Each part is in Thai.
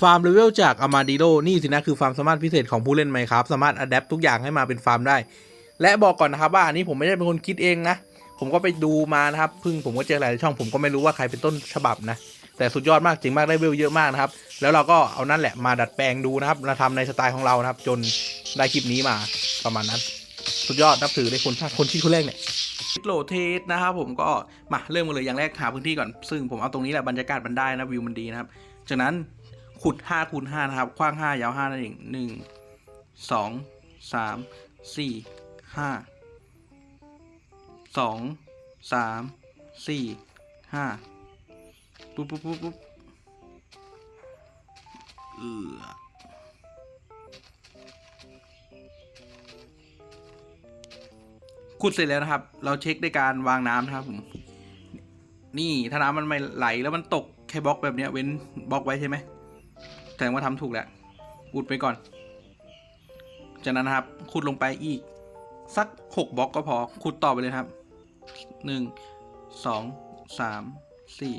ฟาร์มเลเวลจากอามาดิโ o นี่สินะคือฟาร์มสามารถพิเศษของผู้เล่นไหมครับ สามารถอัดแอปทุกอย่างให้มาเป็นฟาร์มได้ และบอกก่อนนะครับว่าอันนี้ผมไม่ได้เป็นคนคิดเองนะ ผมก็ไปดูมานะครับเพิ่งผมก็เจอหลายช่องผมก็ไม่รู้ว่าใครเป็นต้นฉบับนะ แต่สุดยอดมากจริงมากได้เวลเยอะมากนะครับ แล้วเราก็เอานั่นแหละมาดัดแปลงดูนะครับมาทำในสไตล์ของเรานะครับ จนได้คลิปนี้มาประมาณนั้น สุดยอดนับถือเลยคนคนที่คนแรกเนี่ยโหลเทสนะครับผมก็มาเริ่มกันเลยอย่างแรกหาพื้นที่ก่อน ซึ่งผมเอาตรงนี้แหละบรรยากาศมันได้นะวิวมันดีนะครับจากนั้น ขุด5คูณ5นะครับ กว้าง5ยาว5นั่นเองหนึ่งสองสามสี่ห้าสองสามสี่ห้าปุ๊บปุ๊บปุ๊บปุ๊บเออขุดเสร็จแล้วนะครับ เราเช็คด้วยการวางน้ำนะครับผมนี่ถ้าน้ำมันไม่ไหลแล้วมันตกแค่บล็อกแบบนี้เว้นบล็อกไว้ใช่ไหม แสดงว่าทำถูกแล้วอุดไปก่อน จากนั้นนะครับขุดลงไปอีก สักหกบล็อกก็พอขุดต่อไปเลยครับหนึ่งสองสามสี่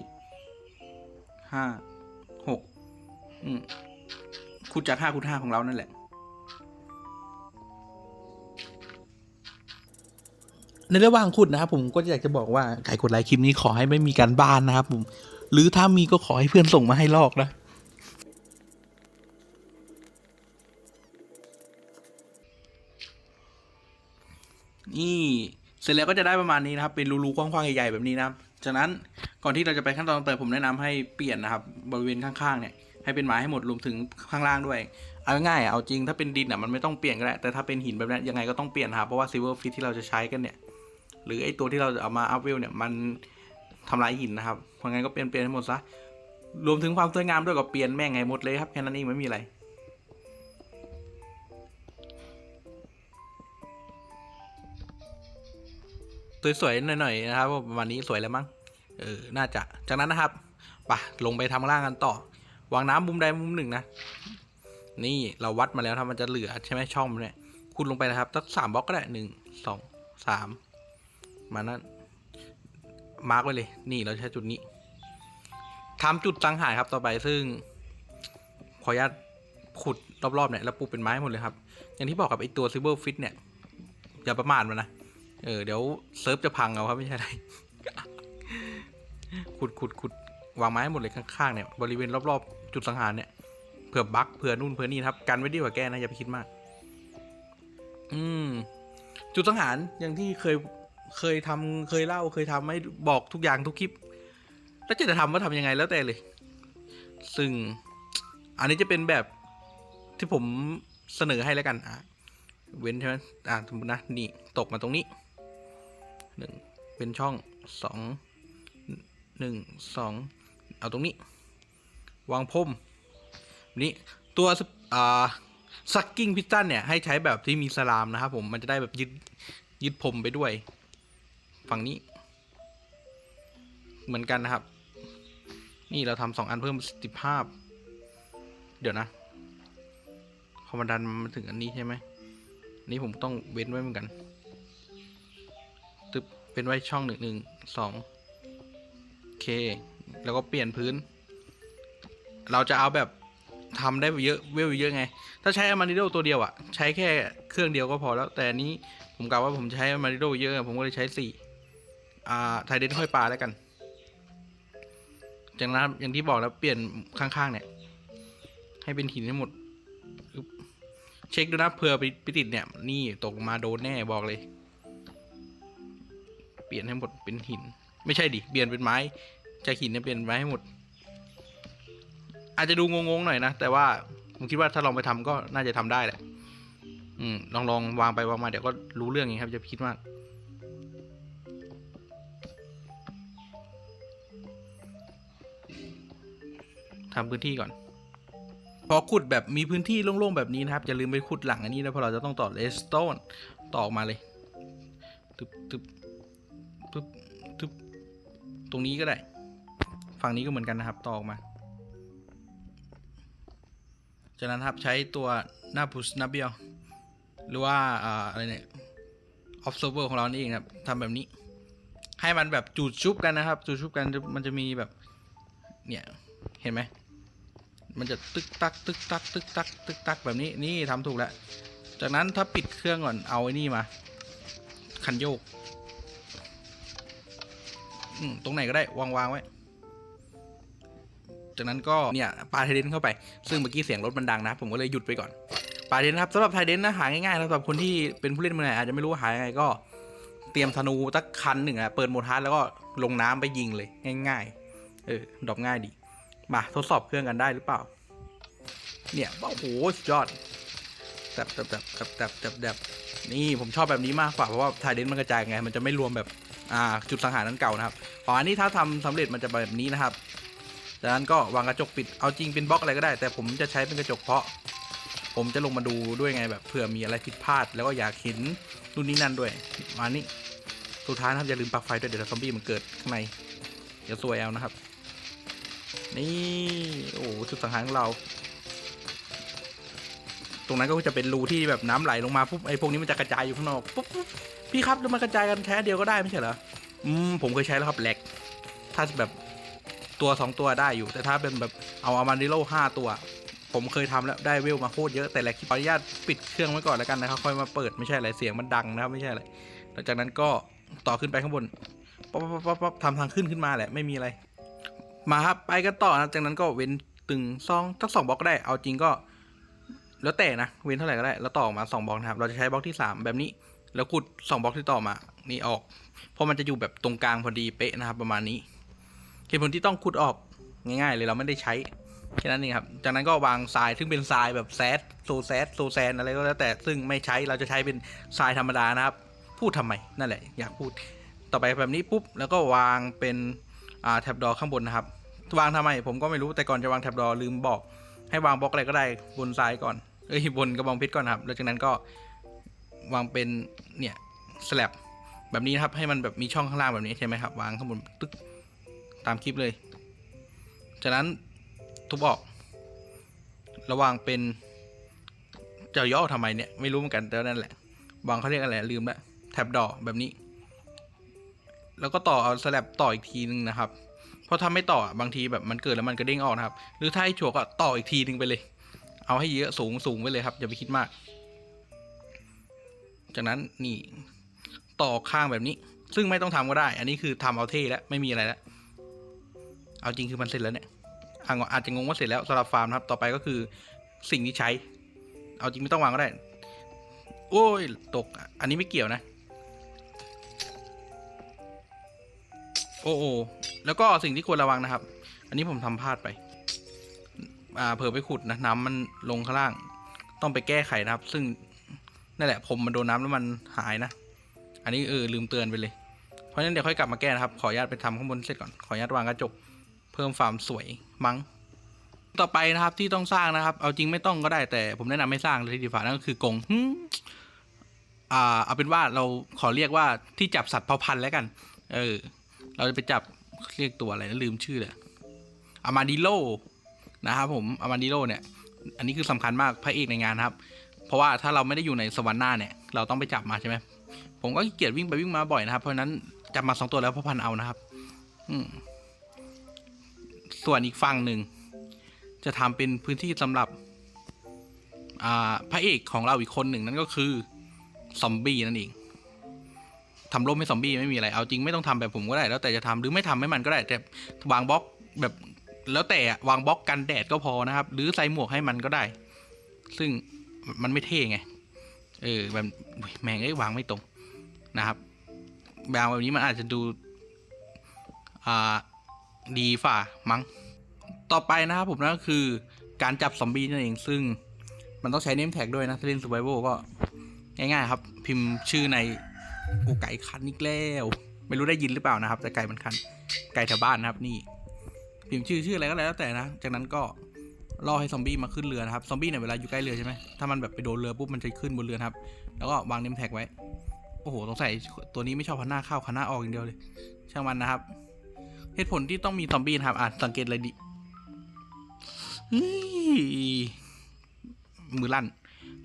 ห้าหกอืมขุดจากห้าขุดห้าของเรานั่นแหละในระหว่างขุดนะครับผมก็อยากจะบอกว่าใครกดไลค์คลิปนี้ขอให้ไม่มีการบ้านนะครับผม หรือถ้ามีก็ขอให้เพื่อนส่งมาให้ลอกนะ นี่เสร็จแล้วก็จะได้ประมาณนี้นะครับ เป็นรูๆกว้างๆใหญ่ๆแบบนี้นะครับจากนั้นก่อนที่เราจะไปขั้นตอนเต่อไปผมแนะนำให้เปลี่ยนนะครับ บริเวณข้างๆเนี่ยให้เป็นไม้ให้หมดรวมถึงข้างล่างด้วยเอาง่ายๆเอาจริงถ้าเป็นดินอะมันไม่ต้องเปลี่ยนก็ได้แต่ถ้าเป็นหินแบบนี้ยังไงก็ต้องเปลี่ยนนะครับเพราะว่าซิลเวอร์ฟิตที่เราจะใช้กันเนี่ย หรือไอตัวที่เราจะเอามาอัพเวลเนี่ยมันทำลายหินนะครับเพราะงั้นก็เปลี่ยนเปลี่ยนให้หมดซะรวมถึงความสวยงามด้วยก็เปลี่ยนแม่งไงหมดเลยครับแค่นั้นเองไม่มีอะไร สวยๆหน่อยๆนะครับประมาณนี้สวยแล้วมั้งเออน่าจะจากนั้นนะครับปะลงไปทำข้าล่างกันต่อ วางน้ำมุมใดมุมหนึ่งนะ นี่เราวัดมาแล้วถ้ามันจะเหลือใช่ไหมช่องนเนี่ยคุณลงไปนะครับสักสามบล็อกก็ได้หนึ่งสองสามมานั้นมาร์กไว้เลย นี่เราใช้จุดนี้ทำจุดสังหารครับต่อไปซึ่ง ขออนุญาตขุดรอบๆเนี่ยแล้วปลูกเป็นไม้หมดเลยครับ อย่างที่บอกกับไอตัวซิเวอร์ฟิตเนี่ย อย่าประมาทมันนะ เออเดี๋ยวเซิร์ฟจะพังเอาครับไม่ใช่อะไรขุดขุดขุดวางไม้ให้หมดเลยข้างๆเนี่ยบริเวณรอบๆ จุดสังหารเนี่ยเผื่อบั๊กเผื่อนู่นเผื่อนี่ครับกันไว้ดีกว่าแก้นะอย่าไปคิดมาก อืม จุดสังหารอย่างที่เคยเคยทำเคยเล่าเคยทำให้บอกทุกอย่างทุกคลิป แล้วจะทำว่าทำยังไงแล้วแต่เลย ซึ่งอันนี้จะเป็นแบบที่ผมเสนอให้แล้วกันอะเว้นใช่ไหมอ่าสมมตินะนี่ตกมาตรงนี้ หนึ่งเป็นช่องสองหนึ่งสองเอาตรงนี้ วางพรมนี่ตัวสอ่าซักกิ้งพิสตันเนี่ย ให้ใช้แบบที่มีสลามนะครับผมมันจะได้แบบยึดยึดพรมไปด้วย ฝั่งนี้ เหมือนกันนะครับ นี่เราทำสองอันเพิ่มประสิทธิภาพ เดี๋ยวนะคอมมานดันมาถึงอันนี้ใช่ไหมนี่ผมต้องเว้นไว้เหมือนกัน เป็นไว้ช่องหนึ่งหนึ่งสองโอเค แล้วก็เปลี่ยนพื้น เราจะเอาแบบทำได้เยอะเวลเยอะไง ถ้าใช้อามาริโดตัวเดียวอะใช้แค่เครื่องเดียวก็พอแล้ว แต่นี้ผมกล่าวว่าผมใช้อามาริโดเยอะ ผมก็เลยใช้สี่อ่าไทเดนค่อยปลาแล้วกันจากนั้นอย่างที่บอกแล้วเปลี่ยนข้างๆเนี่ย ให้เป็นหินให้หมด เช็คดูนะเผื่อไปติดเนี่ย นี่ตกมาโดนแน่บอกเลย เปลี่ยนให้หมดเป็นหิน ไม่ใช่ดิเปลี่ยนเป็นไม้จากหินเนี่ยเปลี่ยนไม้ให้หมด อาจจะดูงงๆหน่อยนะ แต่ว่าผมคิดว่าถ้าลองไปทำก็น่าจะทำได้แหละ อืมลองลองวางไปวางมาเดี๋ยวก็รู้เรื่องเองครับจะคิดมากทำพื้นที่ก่อน พอขุดแบบมีพื้นที่โล่งๆแบบนี้นะครับอย่าลืมไปขุดหลังอันนี้นะเพราะเราจะต้องต่อเลสโตนต่อออกมาเลยตึบตึบ ตรงนี้ก็ได้ ฝั่งนี้ก็เหมือนกันนะครับต่อออกมา จากนั้นครับใช้ตัวหน้าพุชนับเบี้ยลหรือว่าอ่าอะไรเนี่ย observer ของเรานี่เองครับทำแบบนี้ ให้มันแบบจูดชุบกันนะครับ จูดชุบกันมันจะมีแบบ เนี่ย เห็นไหมมันจะตึกตักตึกตักตึกตักตึกตักแบบนี้นี่ทำถูกแล้ว จากนั้นถ้าปิดเครื่องก่อนเอาไอ้นี่มา คันโยก ตรงไหนก็ได้วางวางไว้ จากนั้นก็เนี่ยปาไทเดนเข้าไป ซึ่งเมื่อกี้เสียงรถมันดังนะ ผมก็เลยหยุดไปก่อนปาไทเดนครับสำหรับไทเดนนะหาง่ายๆสำหรับคนที่เป็นผู้เล่นมือใหม่อาจจะไม่รู้ว่าหายังไงก็ เตรียมธนูตักคันหนึ่งอะเปิดโมดฮาร์แล้วก็ลงน้ำไปยิงเลยง่าย ๆ เออดอปง่ายดีมาทดสอบเครื่องกันได้หรือเปล่า เนี่ยโอ้โหสุดยอดแตบแตบแตบแตบแตบแบบนี่ผมชอบแบบนี้มากกว่าเพราะว่าไทเดนมันกระจายไง มันจะไม่รวมแบบ อ่าจุดสังหารนั้นเก่านะครับอ๋ออันนี้ถ้าทำสำเร็จมันจะแบบนี้นะครับจากนั้นก็วางกระจกปิดเอาจริงเป็นบล็อกอะไรก็ได้ แต่ผมจะใช้เป็นกระจกเพราะ ผมจะลงมาดูด้วยไงแบบเผื่อมีอะไรผิดพลาด แล้วก็อยากเห็นนู่นนี่นั่นด้วยมานี่สุดท้ายนะครับอย่าลืมปลั๊กไฟด้วยเดี๋ยวซอมบี้มันเกิดข้างในเดี๋ยวซวยเอานะครับ นี่โอ้จุดสังหารของเรา ตรงนั้นก็จะเป็นรูที่แบบน้ำไหลลงมาปุ๊บไอ้พวกนี้มันจะกระจายอยู่ข้างนอกปุ๊บปุ๊บ พี่ครับแล้วมันกระจายกันแค่เดียวก็ได้ไม่ใช่เหรออืมผมเคยใช้แล้วครับแหลกถ้าแบบตัวสองตัวได้อยู่ แต่ถ้าเป็นแบบเอาอามาริโลห้าตัว ผมเคยทำแล้วได้เวลมาโคตรเยอะแต่แหลกขออนุญาตปิดเครื่องไว้ก่อนแล้วกันนะครับค่อยมาเปิดไม่ใช่อะไรเสียงมันดังนะครับไม่ใช่อะไรหลังจากนั้นก็ต่อขึ้นไปข้างบนป๊อปป๊อปป๊อปป๊อปทำทางขึ้นขึ้นมาแหละไม่มีอะไร มาครับไปกันต่อนะจากนั้นก็เว้นตึงซองสักสองบล็อกก็ได้เอาจริงก็ แล้วแต่นะเว้นเท่าไหร่ก็ได้แล้วต่อออกมาสองบล็อกนะครับเราจะใช้บล็อกที่สามแบบนี้ แล้วขุดสองบล็อกที่ต่อมา นี่ออก เพราะมันจะอยู่แบบตรงกลางพอดีเป๊ะนะครับ ประมาณนี้เหตุผลที่ต้องขุดออกง่ายๆ เลยเราไม่ได้ใช้แค่นั้นเองครับ จากนั้นก็วางทรายซึ่งเป็นทรายแบบแซดโซแซดโซแซนอะไรก็แล้วแต่ซึ่งไม่ใช้เราจะใช้เป็นทรายธรรมดานะครับ พูดทำไมนั่นแหละอยากพูด ต่อไปแบบนี้ปุ๊บแล้วก็วางเป็นแท็บดอข้างบนนะครับ วางทำไมผมก็ไม่รู้แต่ก่อนจะวางแท็บดอลืมบอก ให้วางบล็อกอะไรก็ได้บนซ้ายก่อนเอ้ยบนกระบองเพชรก่อนครับ แล้วจากนั้นก็ วางเป็นเนี่ยสลับแบบนี้นะครับให้มันแบบมีช่องข้างล่างแบบนี้ใช่ไหมครับ วางข้างบนตึ๊กตามคลิปเลย จากนั้นทุบออกระวางเป็นจะย่อทำไมเนี่ยไม่รู้เหมือนกันแต่นั่นแหละวางเขาเรียกอะไรลืมล้วแท็บดอแบบนี้ แล้วก็ต่อเอาสลับต่ออีกทีนึงนะครับเพราะถ้าไม่ต่อบางทีแบบมันเกิดแล้วมันกระเด้งออกนะครับ หรือถ้าให้ชัวร์ก็ต่ออีกทีนึงไปเลย เอาให้เยอะสูงสูงไปเลยครับอย่าไปคิดมาก จากนั้นนี่ต่อข้างแบบนี้ ซึ่งไม่ต้องทำก็ได้ อันนี้คือทำเอาเท่แล้วไม่มีอะไรแล้ว เอาจริงคือมันเสร็จแล้วเนี่ยอาจจะงงว่าเสร็จแล้วสำหรับฟาร์มนะครับ ต่อไปก็คือสิ่งที่ใช้ เอาจริงไม่ต้องวางก็ได้ โอ้ยตก อันนี้ไม่เกี่ยวนะ โอ้โอแล้วก็สิ่งที่ควรระวังนะครับ อันนี้ผมทำพลาดไป อ่าเผลอไปขุดนะ น้ำมันลงข้างล่าง ต้องไปแก้ไขนะครับ ซึ่ง นั่นแหละผมมันโดนน้ำแล้วมันหายนะ อันนี้เออลืมเตือนไปเลย เพราะฉะนั้นเดี๋ยวค่อยกลับมาแก้นะครับ ขออนุญาตไปทำข้างบนเสร็จก่อน ขออนุญาตวางกระจก เพิ่มความสวยมั้ง ต่อไปนะครับที่ต้องสร้างนะครับ เอาจริงไม่ต้องก็ได้แต่ผมแนะนำให้สร้างเลยที่ดีฝ่านั่นก็คือกรงอ่าเอาเป็นว่าเราขอเรียกว่าที่จับสัตว์เผ่าพันธุ์แล้วกัน เออ เราจะไปจับเรียกตัวอะไรนะลืมชื่อเลยอามาดิโลนะครับผมอามาดิโลเนี่ย อันนี้คือสำคัญมากพระเอกในงานครับ เพราะว่าถ้าเราไม่ได้อยู่ในสวรรค์หน้าเนี่ย เราต้องไปจับมาใช่ไหมผมก็เกียจวิ่งไปวิ่งมาบ่อยนะครับ เพราะนั้นจับมาสองตัวแล้วพ่อพันเอานะครับ อืมส่วนอีกฝั่งหนึ่ง จะทำเป็นพื้นที่สำหรับ อ่าพระเอกของเราอีกคนหนึ่งนั่นก็คือซอมบี้นั่นเองทำร่มให้ซอมบี้ไม่มีอะไร เอาจริงไม่ต้องทำแบบผมก็ได้ แล้วแต่จะทำหรือไม่ทำให้มันก็ได้ แต่วางบล็อกแบบแล้วแต่วางบล็อกกันแดดก็พอนะครับ หรือใส่หมวกให้มันก็ได้ ซึ่ง มันไม่เท่ไง เออแบบแม่งเอ้วางไม่ตรงนะครับวางแบบนี้มันอาจจะดูอ่าดีฝ่ามั้ง ต่อไปนะครับผมนั่นก็คือการจับซอมบี้นั่นเองซึ่งมันต้องใช้เนมแท็กด้วยนะถ้าเล่น survival ก็ง่ายๆครับ พิมพ์ชื่อในโอไก่คันอีกแล้ว ไม่รู้ได้ยินหรือเปล่านะครับ แต่ไก่มันคันไก่แถวบ้านนะครับนี่ พิมพ์ชื่อชื่ออะไรก็แล้วแต่นะ จากนั้นก็ ล่อให้ซอมบี้มาขึ้นเรือนะครับ ซอมบี้เนี่ยเวลาอยู่ใกล้เรือใช่ไหมถ้ามันแบบไปโดนเรือปุ๊บมันจะขึ้นบนเรือครับ แล้วก็วางเนมแท็กไว้ โอ้โหสงสัยตัวนี้ไม่ชอบพันหน้าเข้าพันหน้าออกอย่างเดียวเลย ช่างมันนะครับ เหตุผลที่ต้องมีซอมบี้นะครับ อะสังเกตเลยดิมือลั่น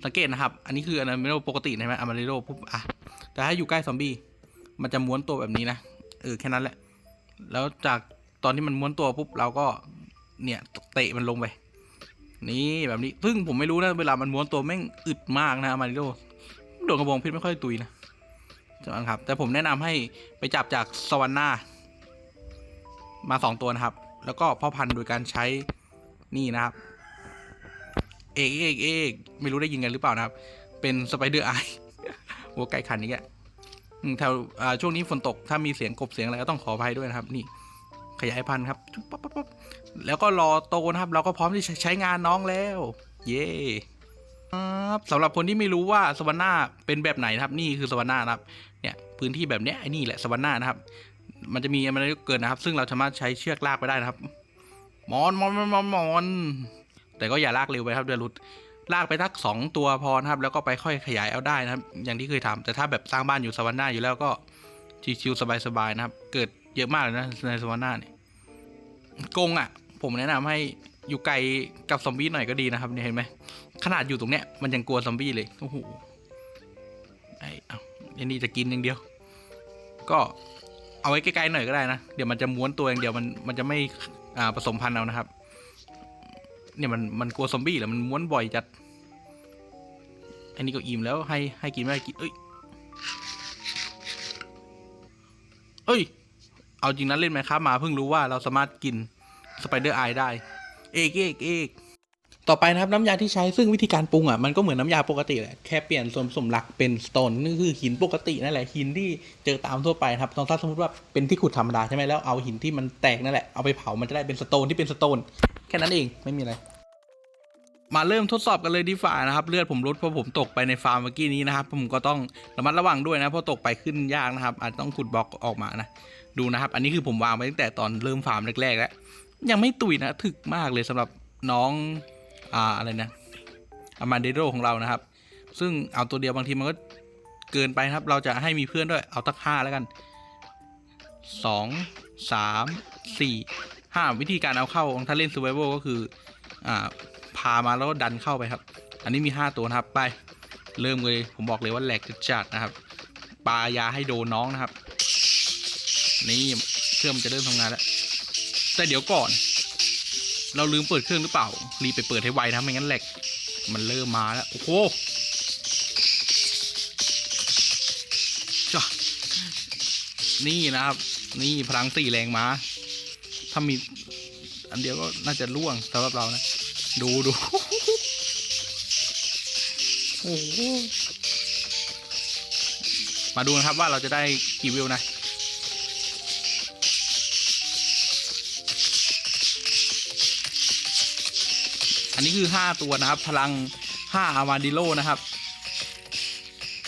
สังเกตนะครับ อันนี้คืออันนั้นไม่ปกติใช่ไหมอามาริโลปุ๊บอะ แต่ถ้าอยู่ใกล้ซอมบี้ มันจะม้วนตัวแบบนี้นะ เออแค่นั้นแหละ แล้วจากตอนที่มันม้วนตัวปุ๊บเราก็เนี่ยเตะมันลงไป นี่แบบนี้ซึ่งผมไม่รู้นะเวลามันม้วนตัวแม่งอึดมากนะมาริโดโดนกระบองเพชรไม่ค่อยตุยนะจังครับ แต่ผมแนะนำให้ไปจับจากสวรรค์หน้ามาสองตัวนะครับ แล้วก็พ่อพันธุ์โดยการใช้นี่นะครับ เอกเอกเอกไม่รู้ได้ยินกันหรือเปล่านะครับ เป็นสไปเดอร์ไอหัวไก่ขันนี้แกอืมแถวช่วงนี้ฝนตกถ้ามีเสียงกบเสียงอะไรก็ต้องขออภัยด้วยนะครับ นี่ ขยายพันธุ์ครับปั๊บปั๊บปั๊บแล้วก็รอโตนะครับ เราก็พร้อมที่ใช้งานน้องแล้ว เย้ครับสำหรับคนที่ไม่รู้ว่าสวรรค์หน้าเป็นแบบไหนนะครับ นี่คือสวรรค์หน้านะครับ เนี่ยพื้นที่แบบเนี้ยไอ้นี่แหละสวรรค์หน้านะครับ มันจะมีมันเกินนะครับ ซึ่งเราสามารถใช้เชือกลากไปได้นะครับมอนมอนมอนมอนมอนแต่ก็อย่าลากเร็วไปครับเดือรุดลากไปทักสองตัวพอนะครับ แล้วก็ไปค่อยขยายเอาได้นะครับ อย่างที่เคยทำแต่ถ้าแบบสร้างบ้านอยู่สวรรค์หน้าอยู่แล้วก็ชิวๆสบายๆนะครับ เกิดเยอะมากเลยนะในสวรรค์หน้าเนี่ย กงอะ ผมแนะนำให้อยู่ไกลกับซอมบี้หน่อยก็ดีนะครับเนี่ยเห็นไหมขนาดอยู่ตรงเนี้ยมันยังกลัวซอมบี้เลยโอ้โหไอ้เอาไอ้นี่จะกินอย่างเดียว ก็เอาไว้ใกล้ๆหน่อยก็ได้นะเดี๋ยวมันจะม้วนตัวอย่างเดียวมันมันจะไม่อ่าผสมพันธุ์เอานะครับ เนี่ยมันมันกลัวซอมบี้เหรอมันม้วนบ่อยจัดอันนี้ก็อิ่มแล้วให้ให้กินไม่ได้กินเอ้ยเอ้ย เอาจริงนะเล่นไหมครับมาเพิ่งรู้ว่าเราสามารถกินสไปเดอร์ไอได้ เอกเอกเอกต่อไปนะครับน้ำยาที่ใช้ซึ่งวิธีการปรุงอะมันก็เหมือนน้ำยาปกติแหละแค่เปลี่ยนส่วนผสมหลักเป็นสโตนนี่คือหินปกตินั่นแหละหินที่เจอตามทั่วไปครับลองถ้าสมมติว่าเป็นที่ขุดธรรมดาใช่ไหมแล้วเอาหินที่มันแตกนั่นแหละเอาไปเผามันจะได้เป็นสโตนที่เป็นสโตนแค่นั้นเองไม่มีอะไร มาเริ่มทดสอบกันเลยดีฝ่านะครับ เลือดผมลดเพราะผมตกไปในฟาร์มเมื่อกี้นี้นะครับผมก็ต้องระมัดระวังด้วยนะเพราะตกไปขึ้นยากนะครับอาจต้องขุดบล็อกออกมานะ ดูนะครับ อันนี้คือผมวางไปตั้งแต่ตอนเริ่มฟาร์มแรกๆแล้ว ยังไม่ตุยนะถึกมากเลยสำหรับน้องอ่าอะไรนะอามาเดโรของเรานะครับ ซึ่งเอาตัวเดียวบางทีมันก็เกินไปครับ เราจะให้มีเพื่อนด้วยเอาตักห้าแล้วกันสองสามสี่ห้าวิธีการเอาเข้าถ้าเล่น survival ก็คืออ่าพามาแล้วก็ดันเข้าไปครับ อันนี้มี 5 ตัวนะครับไป เริ่มเลยผมบอกเลยว่าแหลกจัดๆนะครับปายาให้โดนน้องนะครับ นี่เครื่องมันจะเริ่มทำงานแล้ว แต่เดี๋ยวก่อน เราลืมเปิดเครื่องหรือเปล่า รีไปเปิดให้ไวนะไม่งั้นแหลกมันเริ่มมาแล้ว โอ้โหจ้ะนี่นะครับ นี่พลังสี่แรงมาถ้ามีอันเดียวก็น่าจะล่วงสำหรับเรานะ ดูดูโอ้โหมาดูนะครับว่าเราจะได้กี่วิวนะ นนี้คือ5ตัวนะครับ พลัง5อามาดิโลนะครับ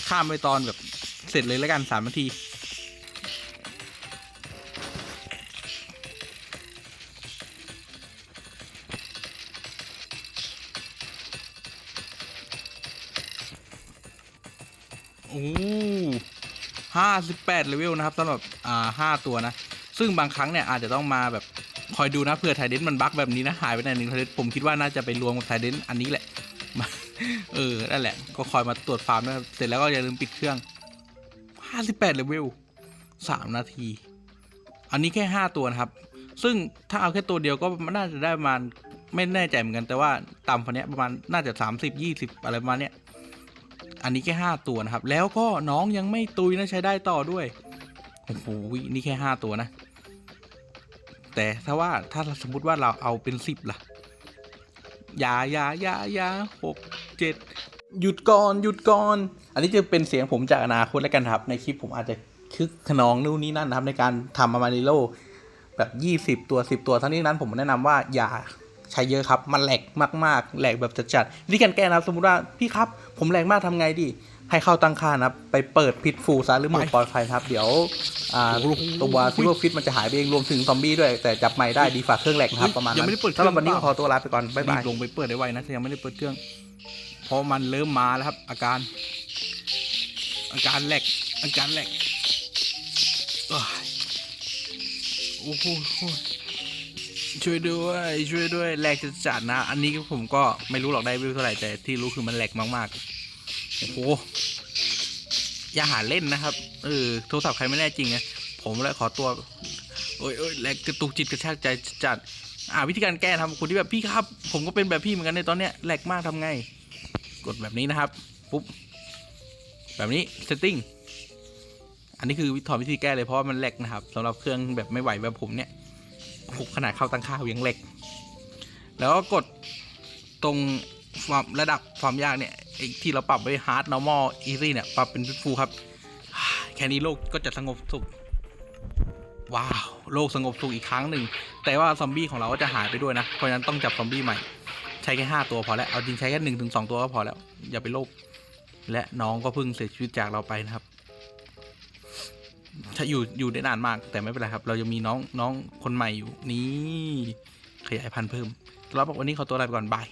ข้ามไปตอนแบบเสร็จเลยแล้วกัน3นาทีโอ้ห้าสิบแปดเลเวลนะครับสำหรับอ่าห้าตัวนะ ซึ่งบางครั้งเนี่ยอาจจะต้องมาแบบ คอยดูนะเผื่อไทเดนมันบั๊กแบบนี้นะหายไปไหนหนึ่งไทเดนผมคิดว่าน่าจะไปรวมกับไทเดนอันนี้แหละเออนั่นแหละ ก็คอยมาตรวจฟาร์มนะเสร็จแล้วก็อย่าลืมปิดเครื่องห้าสิบแปดเลเวลสามนาที อันนี้แค่ห้าตัวนะครับ ซึ่งถ้าเอาแค่ตัวเดียวก็น่าจะได้ประมาณไม่แน่ใจเหมือนกันแต่ว่าต่ำกว่านี้ประมาณน่าจะสามสิบยี่สิบอะไรประมาณเนี้ยอันนี้แค่ห้าตัวนะครับ แล้วก็น้องยังไม่ตุยนะใช้ได้ต่อด้วยโอ้โหนี่แค่ห้าตัวนะ แต่ถ้าว่าถ้าสมมติว่าเราเอาเป็นสิบล่ะยายายายาหกเจ็ดหยุดก่อนหยุดก่อน อันนี้จะเป็นเสียงผมจากอนาคตแล้วกันครับ ในคลิปผมอาจจะคึกขนองนู่นนี่นั่นนะครับในการทำอามาริโลแบบยี่สิบตัวสิบตัวทั้งนี้นั้นผมแนะนำว่าอย่า ใช้เยอะครับ มันแหลกมากๆแหลกแบบจัดๆวิธีการแก้นะครับ สมมติว่าพี่ครับ ผมแหลกมากทำไงดี ให้เข้าตั้งค่านะครับไปเปิดพิษฟูซะหรือโหมดปลอดภัยครับ เดี๋ยวอ่าโอ้โหตัวซิลเวอร์ฟิตมันจะหายไปเองรวมถึงซอมบี้ด้วย แต่จับไม่ได้ดีฝากเครื่องแหลกนะครับประมาณยังนั้นไม่ได้เปิดเคสำรื่หองรับวันนี้เปก็ล่าขอตัวลาไปก่อนบ๊ายบายรีลงไปเปิดได้ไวนะแต่ยังไม่ได้เปิดเครื่องเพราะมันเริ่มมาแล้วครับ อาการ อาการแหลกอาการแหลกเอ้ยโอ้โห ช่วยด้วย ช่วยด้วยแหลกจัดนะ อันนี้ผมก็ไม่รู้หรอกได้วิวเท่าไหร่แต่ที่รู้คือมันแหลกมากๆโอ้โหอย่าหาเล่นนะครับเออโทรศัพท์ใครไม่แน่จริงไงผมเลยขอตัวโอ้ยโอ้ยแหลกกระตุกจิตกระชากใจจัดอ่าวิธีการแก้นะคนที่แบบพี่ครับ ผมก็เป็นแบบพี่เหมือนกันในตอนเนี้ยแหลกมากทำไง กดแบบนี้นะครับปุ๊บแบบนี้ setting อันนี้คือวิธีวิธีแก้เลยเพราะว่ามันแหลกนะครับสำหรับเครื่องแบบไม่ไหวแบบผมเนี่ย โอ้โหขนาดเข้าตั้งค่าวยังแหลกแล้วก็กดตรงความระดับความยากเนี่ยที่เราปรับไว้ hard normal easy เนี่ย ปรับเป็น full ครับ แค่นี้โลกก็จะสงบสุข ว้าว โลกสงบสุขอีกครั้งหนึ่ง แต่ว่าซอมบี้ของเราก็จะหายไปด้วยนะ เพราะฉะนั้นต้องจับซอมบี้ใหม่ ใช้แค่ห้าตัวพอแล้ว เอาจริงใช้แค่หนึ่งถึงสองตัวก็พอแล้ว อย่าไปโลภและน้องก็เพิ่งเสียชีวิตจากเราไปนะครับ ถ้าอยู่อยู่ได้นานมากแต่ไม่เป็นไรครับ เรายังมีน้องน้องคนใหม่อยู่นี่ขยายพันธุ์เพิ่มแล้วบอกวันนี้ขอตัวลาไปก่อนบาย